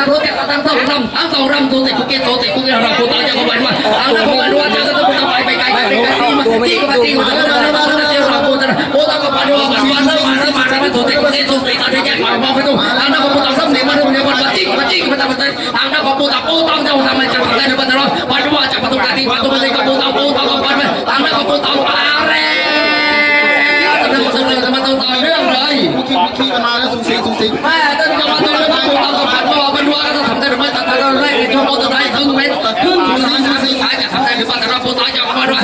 ั้งรถแต่ทั้งสองรำทั้งสองรำตัวติดกุเกตตัวติดกุเกตรำตัวตาจะมาบันว่าทางนั้นผมกันว่าจะจะต้องไปไปไกลไปไกลที่มันที่ก็มาที่มันจะมาจะมาจะมาโบตาโบตาก็ปันว่ามันมันมันมันมันมันตัวติดกุเกตตัวติดตาที่แยกฝ่ายมองไปตรงทางนั้นผมต้องซ้ำเสียมันเนี่ยมันมาจิกมาจิกมันทำมันทางนั้นผมโบตาโบตาจะทำมันจะทำได้หรือเปล่าปันว่าจะมาตรงที่ปันตรงนี้ก็โบตาโบตาก็ปันทางนั้นก็โบตาอะไรจะมาเสนอจะมาต่อเรื่องเลยเมื่อกี้เมื่อกี้กันมาแล้วสูงสิงสูงสิง ได้หรือ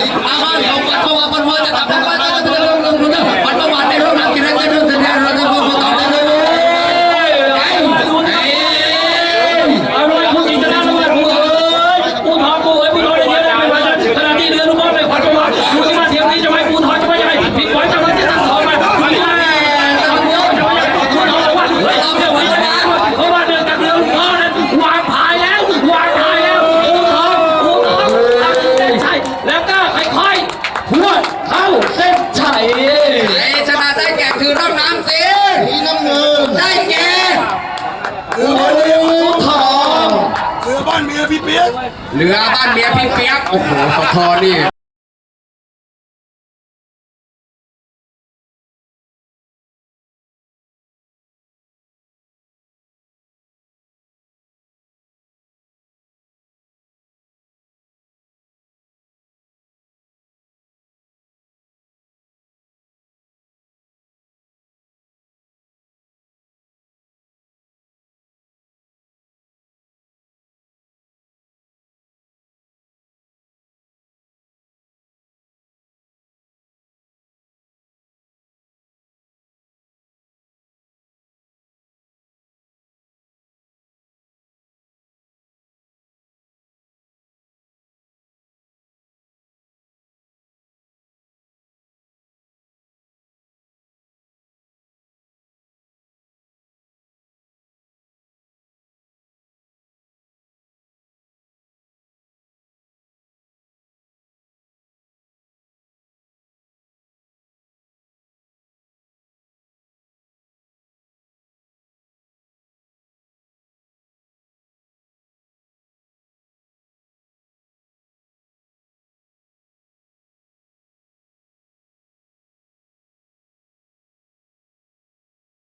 ก่คือร่องน้ำสิสีน้ำเงินได้แก่เรือเรือทองเรือบ้านเมียพี่เปียกโอ้โหสะทอนี่